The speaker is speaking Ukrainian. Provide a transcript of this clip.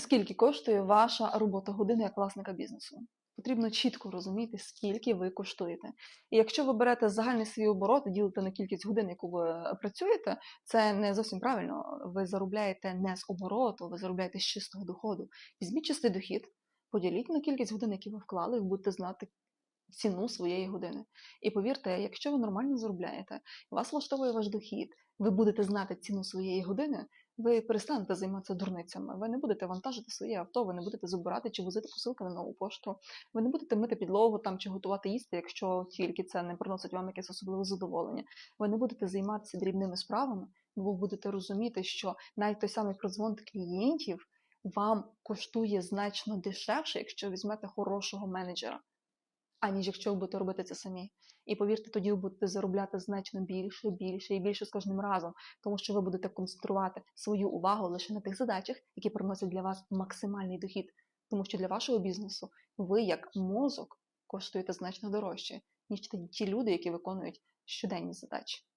Скільки коштує ваша робота години як власника бізнесу? Потрібно чітко розуміти, скільки ви коштуєте. І якщо ви берете загальний свій оборот і ділите на кількість годин, яку ви е, працюєте, це не зовсім правильно. Ви заробляєте не з обороту, ви заробляєте з чистого доходу. Візьміть чистий дохід, поділіть на кількість годин, які ви вклали, і будете знати ціну своєї години. І повірте, якщо ви нормально заробляєте, вас влаштовує ваш дохід, ви будете знати ціну своєї години, ви перестанете займатися дурницями. Ви не будете вантажити своє авто, ви не будете забирати чи возити посилки на нову пошту, ви не будете мити підлогу там чи готувати їсти, якщо тільки це не приносить вам якесь особливе задоволення. Ви не будете займатися дрібними справами, бо будете розуміти, що навіть той самий прозвон клієнтів вам коштує значно дешевше, якщо візьмете хорошого менеджера, аніж якщо ви будете робити це самі. І повірте, тоді ви будете заробляти значно більше, більше і більше з кожним разом, тому що ви будете концентрувати свою увагу лише на тих задачах, які приносять для вас максимальний дохід. Тому що для вашого бізнесу ви, як мозок, коштуєте значно дорожче, ніж ті люди, які виконують щоденні задачі.